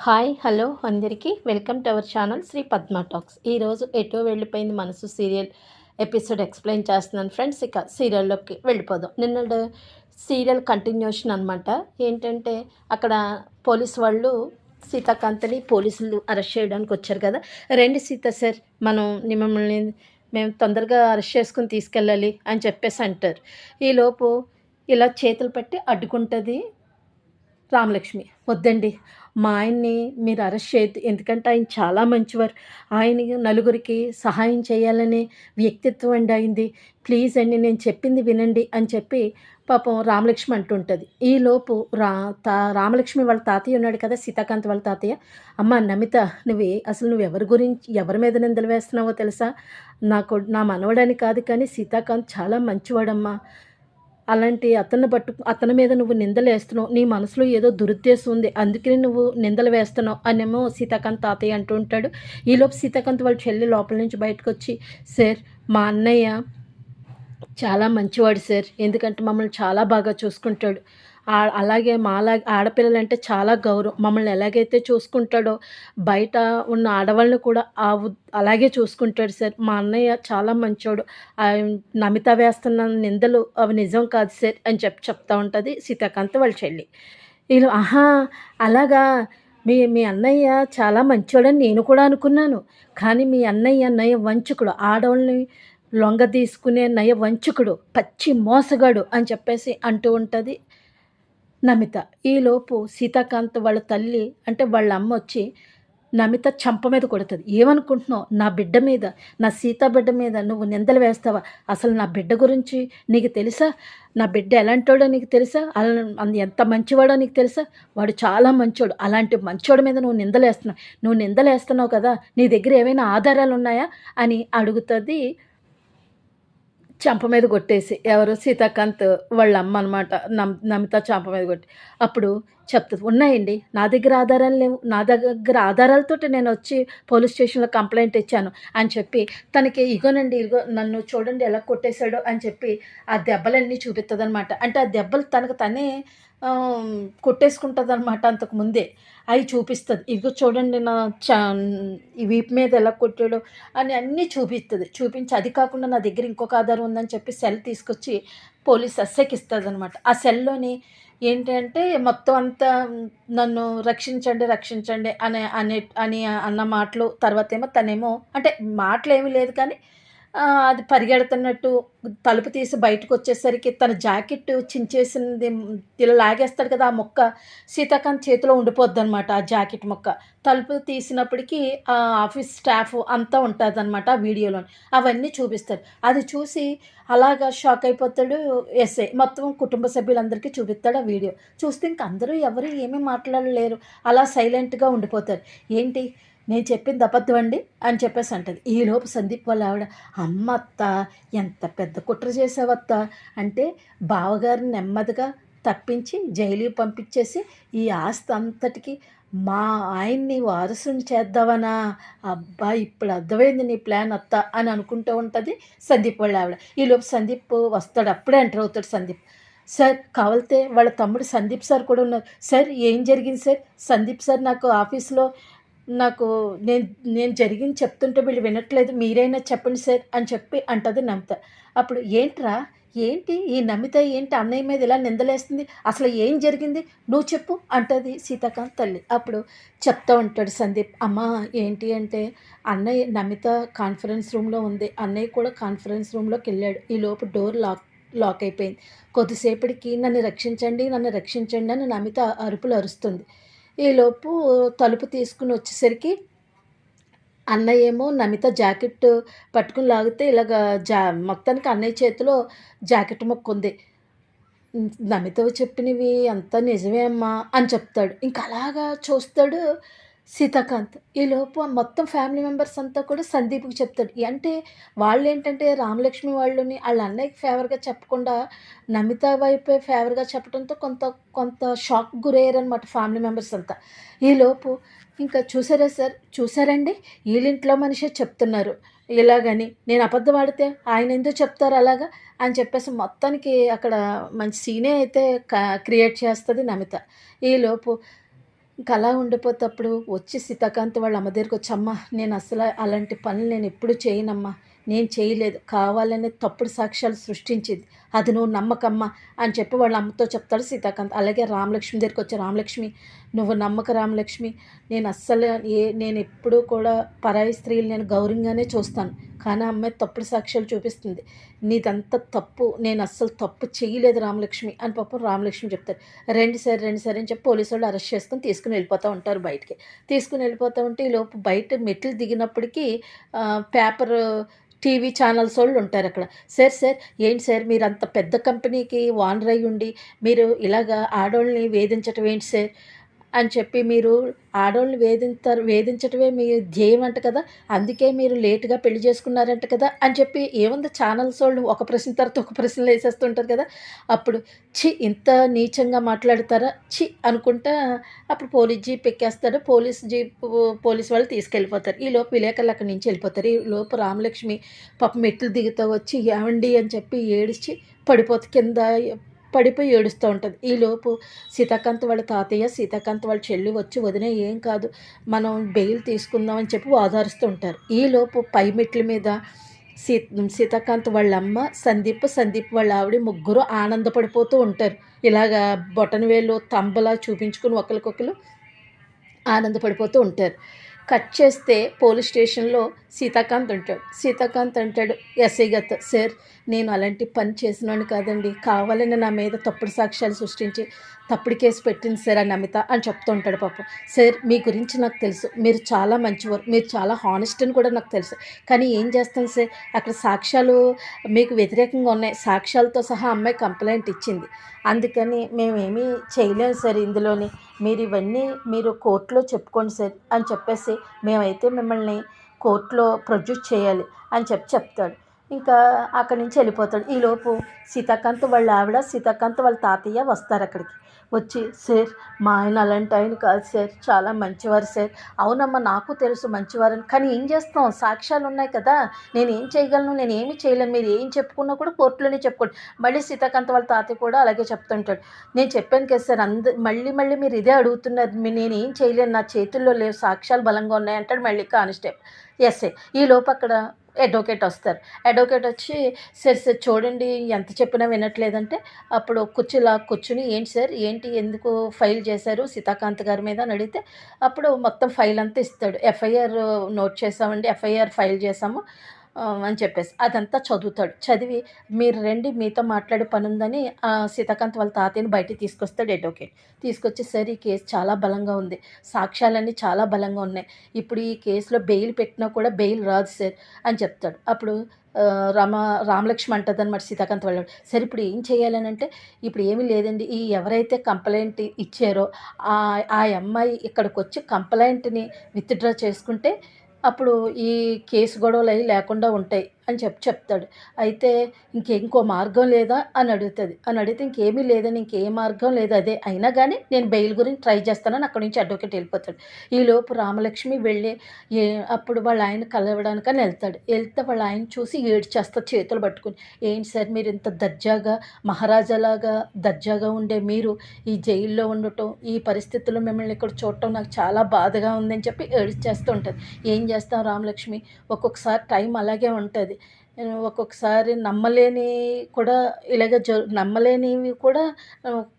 Hi hello అందరికీ. Welcome to our channel Sri Padma talks. ఈరోజు Eto Vellipoyindi Manasu serial episode explain చేస్తున్నాను friends. ఇక సీరియల్లోకి వెళ్ళిపోదాం. నిన్న సీరియల్ కంటిన్యూషన్ అనమాట ఏంటంటే అక్కడ పోలీస్ వాళ్ళు సీతాకాంతని పోలీసులు అరెస్ట్ చేయడానికి వచ్చారు కదా. రండి సీత సార్ మనం మిమ్మల్ని మేము తొందరగా అరెస్ట్ చేసుకుని తీసుకెళ్ళాలి అని చెప్పేసి అంటారు. ఈలోపు ఇలా చేతులు పెట్టి అడ్డుకుంటుంది రామలక్ష్మి. వద్దండి మా ఆయన్ని మీరు అరెస్ట్ చేయొద్దు. ఎందుకంటే ఆయన చాలా మంచివారు. ఆయన నలుగురికి సహాయం చేయాలనే వ్యక్తిత్వం అండి అయింది ప్లీజ్ అండి నేను చెప్పింది వినండి అని చెప్పి పాపం రామలక్ష్మి అంటుంటుంది. ఈలోపు రా తా రామలక్ష్మి వాళ్ళ తాతయ్య ఉన్నాడు కదా సీతాకాంత్ వాళ్ళ తాతయ్య. అమ్మ నమిత నువ్వే అసలు నువ్వు ఎవరి గురించి ఎవరి మీద నిందలు వేస్తున్నావో తెలుసా? నాకు నా మనవడని కాదు కానీ సీతాకాంత్ చాలా మంచివాడమ్మా. అలాంటి అతన్ని పట్టు అతని మీద నువ్వు నిందలు వేస్తున్నావు. నీ మనసులో ఏదో దురుద్దేశం ఉంది. అందుకని నువ్వు నిందలు వేస్తున్నావు అనేమో సీతాకాంత్ తాతయ్య అంటూ ఉంటాడు. ఈలోపు సీతాకాంత్ వాళ్ళ చెల్లి లోపల నుంచి బయటకు వచ్చి సార్ మా అన్నయ్య చాలా మంచివాడు సార్. ఎందుకంటే మమ్మల్ని చాలా బాగా చూసుకుంటాడు. అలాగే మాలా ఆడపిల్లలంటే చాలా గౌరవం. మమ్మల్ని ఎలాగైతే చూసుకుంటాడో బయట ఉన్న ఆడవాళ్ళని కూడా ఆ అలాగే చూసుకుంటాడు సార్. మా అన్నయ్య చాలా మంచోడు. నమిత వేస్తున్న నిందలు అవి నిజం కాదు సార్ అని చెప్పి చెప్తా ఉంటుంది సీతాకాంత్ వాళ్ళ చెల్లి. వీళ్ళు ఆహా అలాగా. మీ మీ అన్నయ్య చాలా మంచోడని నేను కూడా అనుకున్నాను. కానీ మీ అన్నయ్య నయ వంచుకుడు. ఆడవాళ్ళని లొంగ తీసుకునే నయ వంచుకుడు. పచ్చి మోసగాడు అని చెప్పేసి అంటూ ఉంటుంది. నమిత. ఈలోపు సీతాకాంత్ వాళ్ళ తల్లి అంటే వాళ్ళ అమ్మ వచ్చి నమిత చంప మీద కొడుతుంది. ఏమనుకుంటున్నావు? నా బిడ్డ మీద నా సీతా బిడ్డ మీద నువ్వు నిందలు వేస్తావా? అసలు నా బిడ్డ గురించి నీకు తెలుసా? నా బిడ్డ ఎలాంటోడో నీకు తెలుసా? అలా ఎంత మంచివాడో నీకు తెలుసా? వాడు చాలా మంచోడు. అలాంటి మంచోడు మీద నువ్వు నిందలు వేస్తున్నావు నువ్వు నిందలు వేస్తున్నావు కదా? నీ దగ్గర ఏమైనా ఆధారాలు ఉన్నాయా? అని అడుగుతుంది చంప మీద కొట్టేసి ఎవరు సీతాకాంత్ వాళ్ళ అమ్మ అనమాట నమ్ నమిత చంప మీద కొట్టి. అప్పుడు చెప్తుంది ఉన్నాయండి. నా దగ్గర ఆధారాలు లేవు. నా దగ్గర ఆధారాలతో నేను వచ్చి పోలీస్ స్టేషన్లో కంప్లైంట్ ఇచ్చాను అని చెప్పి తనకి ఇగోనండి ఇగో నన్ను చూడండి ఎలా కొట్టేశాడో అని చెప్పి ఆ దెబ్బలన్నీ చూపిస్తుంది అనమాట అంటే ఆ దెబ్బలు తనకు తనే కొట్టేసుకుంటుంది అనమాట అంతకు ముందే. అవి చూపిస్తుంది. ఇదిగో చూడండి నా చా ఈ వీపు మీద ఎలా కొట్టాడు అని అన్నీ చూపిస్తుంది చూపించి అది కాకుండా నా దగ్గర ఇంకొక ఆధారం ఉందని చెప్పి సెల్ తీసుకొచ్చి పోలీస్ ఎస్ఐకి ఇస్తుంది అనమాట ఆ సెల్లోని ఏంటంటే మొత్తం అంతా నన్ను రక్షించండి రక్షించండి అనే అనే అని అన్న మాటలు తర్వాత ఏమో తనేమో అంటే మాటలు ఏమీ లేదు కానీ అది పరిగెడుతున్నట్టు తలుపు తీసి బయటకు వచ్చేసరికి తన జాకెట్ చించేసింది ఇలా లాగేస్తాడు కదా ఆ మొక్క సీతాకాంత్ చేతిలో ఉండిపోద్ది అనమాట ఆ జాకెట్ మొక్క. తలుపు తీసినప్పటికీ ఆ ఆఫీస్ స్టాఫ్ అంతా ఉంటుంది అనమాట ఆ వీడియోలో అవన్నీ చూపిస్తారు అది చూసి అలాగా షాక్ అయిపోతాడు ఎస్ఐ. మొత్తం కుటుంబ సభ్యులందరికీ చూపిస్తాడు ఆ వీడియో. చూస్తే ఇంక అందరూ ఎవరు ఏమీ మాట్లాడలేరు. అలా సైలెంట్గా ఉండిపోతారు. ఏంటి? నేను చెప్పింది అబద్ధం అండి అని చెప్పేసి అంటది. ఈలోపు సందీప్ వాళ్ళ ఆవిడ అమ్మ అత్త ఎంత పెద్ద కుట్ర చేసావత్త అంటే బావగారిని నెమ్మదిగా తప్పించి జైలుకి పంపించేసి ఈ ఆస్తి అంతటికి మా ఆయన్ని వారసుని చేద్దామనా అబ్బా ఇప్పుడు అర్థమైంది నీ ప్లాన్ అత్త అని అనుకుంటూ ఉంటుంది సందీప్ వాళ్ళ ఆవిడ. ఈలోపు సందీప్ వస్తాడు అప్పుడే ఎంటర్ అవుతాడు సందీప్. సార్ కావాలితే వాళ్ళ తమ్ముడు సందీప్ సార్ కూడా ఉన్నారు. సార్ ఏం జరిగింది సార్? సందీప్ సార్ నాకు ఆఫీస్లో నాకు నేను నేను జరిగింది చెప్తుంటే వీళ్ళు వినట్లేదు. మీరైనా చెప్పండి సార్ అని చెప్పి అంటది నమిత. అప్పుడు ఏంట్రా? ఏంటి? ఈ నమిత ఏంటి? అన్నయ్య మీద ఇలా నిందలేస్తుంది? అసలు ఏం జరిగింది? నువ్వు చెప్పు అంటది సీతాకాంత్ తల్లి. అప్పుడు చెప్తా ఉంటాడు సందీప్. అమ్మ ఏంటి అంటే అన్నయ్య నమిత కాన్ఫరెన్స్ రూమ్లో ఉంది. అన్నయ్య కూడా కాన్ఫరెన్స్ రూమ్లోకి వెళ్ళాడు. ఈ లోపు డోర్ లాక్ లాక్ అయిపోయింది. కొద్దిసేపటికి నన్ను రక్షించండి నన్ను రక్షించండి అని నమిత అరుపులు అరుస్తుంది. ఈలోపు తలుపు తీసుకుని వచ్చేసరికి అన్నయ్య ఏమో నమిత జాకెట్ పట్టుకుని లాగితే ఇలాగ జా మొత్తానికి అన్నయ్య చేతిలో జాకెట్ మొక్క ఉంది. నమిత చెప్పినవి అంతా నిజమే అమ్మా అని చెప్తాడు. ఇంకా అలాగా చూస్తాడు సీతాకాంత్. ఈలోపు మొత్తం ఫ్యామిలీ మెంబర్స్ అంతా కూడా సందీప్కి చెప్తాడు. అంటే వాళ్ళు ఏంటంటే రామలక్ష్మి వాళ్ళని వాళ్ళ అన్నయ్యకి ఫేవర్గా చెప్పకుండా నమిత వైపే ఫేవర్గా చెప్పడంతో కొంత కొంత షాక్ గురయ్యారనమాట ఫ్యామిలీ మెంబర్స్ అంతా. ఈలోపు ఇంకా చూసారా సార్? చూసారండి? వీళ్ళింట్లో మనిషే చెప్తున్నారు. ఇలాగని నేను అబద్ధం ఆడితే ఆయన ఎందుకు చెప్తారు అలాగా? అని చెప్పేసి మొత్తానికి అక్కడ మంచి సీనే అయితే క్రియేట్ చేస్తుంది నమిత. ఈలోపు ఇంకా అలా ఉండిపోతప్పుడు వచ్చి సీతాకాంత్ వాళ్ళ అమ్మ దగ్గరికి వచ్చి అమ్మ నేను అసలు అలాంటి పనులు నేను ఎప్పుడు చేయనమ్మా నేను చేయలేదు. కావాలనే తప్పుడు సాక్ష్యాలు సృష్టించింది. అది నువ్వు నమ్మకమ్మా అని చెప్పి వాళ్ళ అమ్మతో చెప్తాడు సీతాకాంత్. అలాగే రామలక్ష్మి దగ్గరికి వచ్చి రామలక్ష్మి నువ్వు నమ్మక రామలక్ష్మి నేను అస్సలు ఏ నేను ఎప్పుడూ కూడా పరాయి స్త్రీలు నేను గౌరవంగానే చూస్తాను. కానీ ఆ అమ్మాయి తప్పుడు సాక్ష్యాలు చూపిస్తుంది. నీదంతా తప్పు నేను అస్సలు తప్పు చేయలేదు రామలక్ష్మి అని పాపం రామలక్ష్మి చెప్తారు. రెండు సార్ రెండు సార్ అని చెప్పి పోలీసు వాళ్ళు అరెస్ట్ చేసుకుని తీసుకుని వెళ్ళిపోతూ ఉంటారు బయటికి. తీసుకుని వెళ్ళిపోతూ ఉంటే ఈ లోపు బయట మెట్లు దిగినప్పటికీ పేపర్ టీవీ ఛానల్స్ వాళ్ళు ఉంటారు అక్కడ. సార్ సార్ ఏంటి సార్ మీరు అంత పెద్ద కంపెనీకి ఓనర్ అయి ఉండి మీరు ఇలాగా ఆడవాళ్ళని వేధించటం ఏంటి సార్? అని చెప్పి మీరు ఆడవాళ్ళని వేధించారు వేధించటమే మీ ధ్యేయం అంట కదా? అందుకే మీరు లేటుగా పెళ్ళి చేసుకున్నారంట కదా? అని చెప్పి ఏముంది? ఛానల్స్ వాళ్ళు ఒక ప్రశ్న తర్వాత ఒక ప్రశ్నలు వేసేస్తుంటారు కదా? అప్పుడు చి ఇంత నీచంగా మాట్లాడతారా? చి అనుకుంటా అప్పుడు పోలీస్ జీప్ ఎక్కేస్తాడు. పోలీస్ జీప్ పోలీస్ వాళ్ళు తీసుకెళ్ళిపోతారు. ఈ లోపు విలేకరులు అక్కడి నుంచి వెళ్ళిపోతారు. ఈ లోపు రామలక్ష్మి పాప మెట్లు దిగుతూ వచ్చి ఏమండి? అని చెప్పి ఏడిచి పడిపోతే కింద పడిపోయి ఏడుస్తూ ఉంటుంది. ఈలోపు సీతాకాంత్ వాళ్ళ తాతయ్య సీతాకాంత్ వాళ్ళ చెల్లి వచ్చి వదిన ఏం కాదు మనం బెయిల్ తీసుకుందాం అని చెప్పి ఓదారుస్తూ ఉంటారు. ఈలోపు పై మెట్ల మీద సీ సీతాకాంత్ వాళ్ళ అమ్మ సందీప్ సందీప్ వాళ్ళ ఆవిడ ముగ్గురు ఆనందపడిపోతూ ఉంటారు. ఇలాగా బొటన వేలు తంబలా చూపించుకుని ఒకరికొకరు ఆనందపడిపోతూ ఉంటారు. కట్ చేస్తే పోలీస్ స్టేషన్లో సీతాకాంత్ ఉంటాడు సీతాకాంత్ అంటాడు ఎస్ఐ గత సార్ నేను అలాంటి పని చేసినాను కాదండి. కావాలని నా మీద తప్పుడు సాక్ష్యాలు సృష్టించి తప్పుడు కేసు పెట్టింది సార్ అని నమిత అని చెప్తూ ఉంటాడు పాపం. సార్ మీ గురించి నాకు తెలుసు. మీరు చాలా మంచివారు. మీరు చాలా హానెస్ట్ అని కూడా నాకు తెలుసు. కానీ ఏం చేస్తాను సార్? అక్కడ సాక్ష్యాలు మీకు వ్యతిరేకంగా ఉన్నాయి. సాక్ష్యాలతో సహా అమ్మాయి కంప్లైంట్ ఇచ్చింది. అందుకని మేమేమీ చేయలేము సార్ ఇందులోని. మీరు ఇవన్నీ మీరు కోర్టులో చెప్పుకోండి సార్ అని చెప్పేసి మేమైతే మిమ్మల్ని కోర్టులో ప్రొడ్యూస్ చేయాలి అని చెప్పి చెప్తాడు. ఇంకా అక్కడి నుంచి వెళ్ళిపోతాడు. ఈలోపు సీతాకాంత్ వాళ్ళ ఆవిడ సీతాకాంత్ వాళ్ళ తాతయ్య వస్తారు అక్కడికి. వచ్చి సార్ మా ఆయన అలాంటి ఆయన కాదు సార్ చాలా మంచివారు సార్. అవునమ్మా నాకు తెలుసు మంచివారని కానీ ఏం చేస్తాం? సాక్ష్యాలు ఉన్నాయి కదా. నేను ఏం చేయగలను? నేను ఏమి చేయలేను. మీరు ఏం చెప్పుకున్నా కూడా కోర్టులోనే చెప్పుకోండి. మళ్ళీ సీతాకాంత్ వాళ్ళ తాతయ్య కూడా అలాగే చెప్తుంటాడు. నేను చెప్పాను కదా సార్ అంద మళ్ళీ మళ్ళీ మీరు ఇదే అడుగుతున్నారు. నేను ఏం చేయలేను. నా చేతుల్లో లేవు. సాక్ష్యాలు బలంగా ఉన్నాయి అంటాడు మళ్ళీ కానిస్టేబుల్. ఎస్ఏ ఈ లోపు అక్కడ అడ్వకేట్ వస్తారు. అడ్వకేట్ వచ్చి సార్ సార్ చూడండి ఎంత చెప్పినా వినట్లేదంటే అప్పుడు కుర్చీలా కూర్చుని ఏంటి సార్ ఏంటి ఎందుకు ఫైల్ చేశారు? సీతాకాంత్ గారి మీద అని అడిగితే అప్పుడు మొత్తం ఫైల్ అంతా ఇస్తాడు. ఎఫ్ఐఆర్ నోట్ చేసామండి ఎఫ్ఐఆర్ ఫైల్ చేసాము. అని చెప్పేసి. అదంతా చదువుతాడు. చదివి మీరు రండి మీతో మాట్లాడే పని ఉందని ఆ, సీతాకాంత్ వాళ్ళ తాతయ్యని బయటికి తీసుకొస్తాడు అడ్వకేట్. తీసుకొచ్చి సార్ ఈ కేసు చాలా బలంగా ఉంది. సాక్ష్యాలన్నీ చాలా బలంగా ఉన్నాయి. ఇప్పుడు ఈ కేసులో బెయిల్ పెట్టినా కూడా బెయిల్ రాదు సార్ అని చెప్తాడు. అప్పుడు రామ రామలక్ష్మి అంటుంది అనమాట సీతాకాంత్ వెళ్ళాడు. సరే ఇప్పుడు ఏం చేయాలని అంటే ఇప్పుడు ఏమీ లేదండి. ఈ ఎవరైతే కంప్లైంట్ ఇచ్చారో ఆ అమ్మాయి ఇక్కడికి వచ్చి కంప్లైంట్ని విత్డ్రా చేసుకుంటే అప్పుడు ఈ కేసు గొడవలు అవి లేకుండా ఉంటాయి అని చెప్పి చెప్తాడు. అయితే ఇంకేంకో మార్గం లేదా? అని అడుగుతుంది. అని అడిగితే ఇంకేమీ లేదని ఇంకే మార్గం లేదు అదే. అయినా కానీ నేను బెయిల్ గురించి ట్రై చేస్తానని అక్కడి నుంచి అడ్వకేట్ వెళ్ళిపోతాడు. ఈలోపు రామలక్ష్మి వెళ్ళి ఏ అప్పుడు వాళ్ళ ఆయన కలవడానికని వెళ్తాడు. వెళ్తే వాళ్ళ ఆయన చూసి ఏడ్చేస్తా చేతులు పట్టుకుని ఏంటి సార్ మీరు ఇంత దర్జాగా మహారాజాలాగా దర్జాగా ఉండే మీరు ఈ జైల్లో ఉండటం ఈ పరిస్థితుల్లో మిమ్మల్ని ఇక్కడ చూడటం నాకు చాలా బాధగా ఉందని చెప్పి ఏడ్చేస్తూ ఉంటుంది ఏం చేస్తాం రామలక్ష్మి? ఒక్కొక్కసారి టైం అలాగే ఉంటుంది. ఒక్కొక్కసారి నమ్మలేని కూడా ఇలాగ జ నమ్మలేనివి కూడా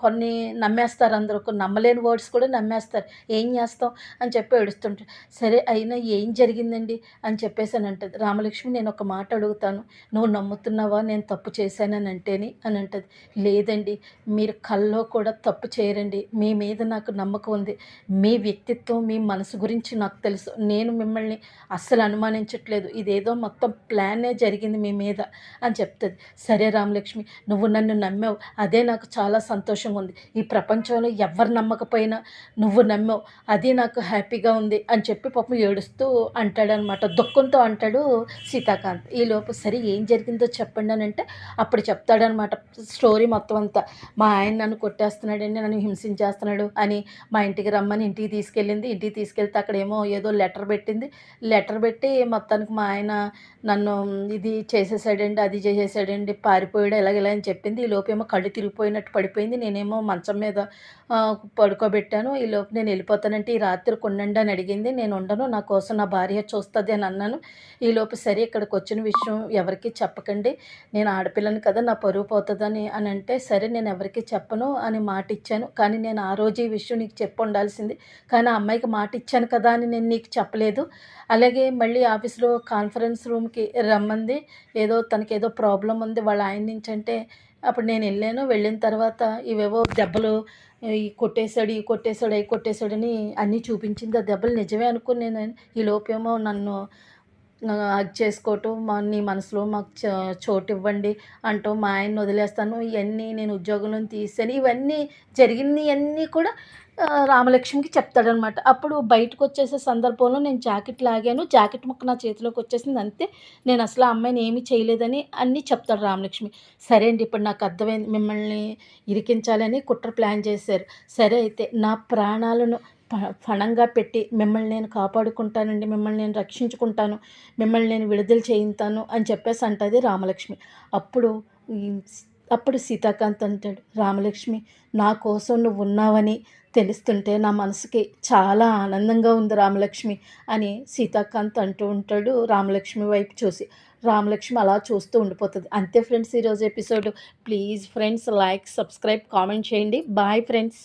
కొన్ని నమ్మేస్తారు అందరూ. నమ్మలేని వర్డ్స్ కూడా నమ్మేస్తారు. ఏం చేస్తాం? అని చెప్పి ఏడుస్తుంటారు. సరే అయినా ఏం జరిగిందండి? అని చెప్పేసి అని అంటుంది. రామలక్ష్మి నేను ఒక మాట అడుగుతాను. నువ్వు నమ్ముతున్నావా? నేను తప్పు చేశానని అంటేని అని అంటుంది. లేదండి. మీరు కల్లో కూడా తప్పు చేయరండి. మీ మీద నాకు నమ్మకం ఉంది. మీ వ్యక్తిత్వం మీ మనసు గురించి నాకు తెలుసు. నేను మిమ్మల్ని అస్సలు అనుమానించట్లేదు. ఇదేదో మొత్తం ప్లానే జరిగింది జరిగింది మీ మీద అని చెప్తుంది. సరే రామలక్ష్మి నువ్వు నన్ను నమ్మావు. అదే నాకు చాలా సంతోషంగా ఉంది. ఈ ప్రపంచంలో ఎవరు నమ్మకపోయినా నువ్వు నమ్మావు. అది నాకు హ్యాపీగా ఉంది అని చెప్పి పాపం ఏడుస్తూ అంటాడనమాట. దుఃఖంతో అంటాడు సీతాకాంత్. ఈ లోపు సరే ఏం జరిగిందో చెప్పండి అని అంటే అప్పుడు చెప్తాడనమాట స్టోరీ మొత్తం అంతా. మా ఆయన నన్ను కొట్టేస్తున్నాడని నన్ను హింసించేస్తున్నాడు అని మా ఇంటికి రమ్మని ఇంటికి తీసుకెళ్ళింది. ఇంటికి తీసుకెళ్తే అక్కడేమో ఏదో లెటర్ పెట్టింది. లెటర్ పెట్టి మొత్తానికి మా ఆయన నన్ను ఇది చేసేసాడండి అది చేసేసాడండి పారిపోయాడు ఇలాగ ఇలా అని చెప్పింది. ఈ లోపేమో కళ్ళు తిరిగిపోయినట్టు పడిపోయింది. నేనేమో మంచం మీద పడుకోబెట్టాను. ఈ లోపు నేను వెళ్ళిపోతానంటే ఈ రాత్రి ఉండండి అని అడిగింది. నేను ఉండను నా కోసం నా భార్య చూస్తుంది అని అన్నాను. ఈ లోపు సరే ఇక్కడికి వచ్చిన విషయం ఎవరికి చెప్పకండి. నేను ఆడపిల్లని కదా నా పరువు పోతుందని అని అంటే సరే నేను ఎవరికి చెప్పను అని మాట ఇచ్చాను. కానీ నేను ఆ రోజు ఈ విషయం నీకు చెప్పు ఉండాల్సింది. కానీ ఆ అమ్మాయికి మాట ఇచ్చాను కదా అని నేను నీకు చెప్పలేదు. అలాగే మళ్ళీ ఆఫీస్లో కాన్ఫరెన్స్ రూమ్కి రమ్మంది. ఏదో తనకి ఏదో ప్రాబ్లం ఉంది వాళ్ళ ఆయన నుంచి అంటే అప్పుడు నేను వెళ్ళాను. వెళ్ళిన తర్వాత ఇవేవో దెబ్బలు ఈ కొట్టేశాడు ఈ కొట్టేశాడు అవి కొట్టేశాడని అన్నీ చూపించింది. ఆ దెబ్బలు నిజమే అనుకుని నేను. ఈ లోపేమో నన్ను అది చేసుకోవటం మా నీ మనసులో మాకు చ- చోటు ఇవ్వండి అంటూ మా ఆయన వదిలేస్తాను. ఇవన్నీ నేను ఉద్యోగంలో తీసాను ఇవన్నీ జరిగినవన్నీ కూడా రామలక్ష్మికి చెప్తాడనమాట. అప్పుడు బయటకు వచ్చేసే సందర్భంలో నేను జాకెట్ లాగాను జాకెట్ ముక్క నా చేతిలోకి వచ్చేసింది అంతే. నేను అసలు ఆ అమ్మాయిని ఏమీ చేయలేదని అన్నీ చెప్తాడు రామలక్ష్మి. సరే అండి ఇప్పుడు నాకు అర్థమైంది. మిమ్మల్ని ఇరికించాలని కుట్ర ప్లాన్ చేశారు. సరే అయితే నా ప్రాణాలను ప- పెట్టి మిమ్మల్ని నేను కాపాడుకుంటానండి మిమ్మల్ని నేను రక్షించుకుంటాను మిమ్మల్ని నేను విడుదల చేయిస్తాను అని చెప్పేసి అంటది రామలక్ష్మి. అప్పుడు అప్పుడు సీతాకాంత్ అంటాడు రామలక్ష్మి నా కోసం నువ్వు ఉన్నావని తెలుస్తుంటే నా మనసుకి చాలా ఆనందంగా ఉంది రామలక్ష్మి అని సీతాకాంత్ అంటూ ఉంటాడు రామలక్ష్మి వైపు చూసి. రామలక్ష్మి అలా చూస్తూ ఉండిపోతుంది. అంతే ఫ్రెండ్స్ ఈరోజు episode. Please friends like subscribe comment చేయండి. Bye friends.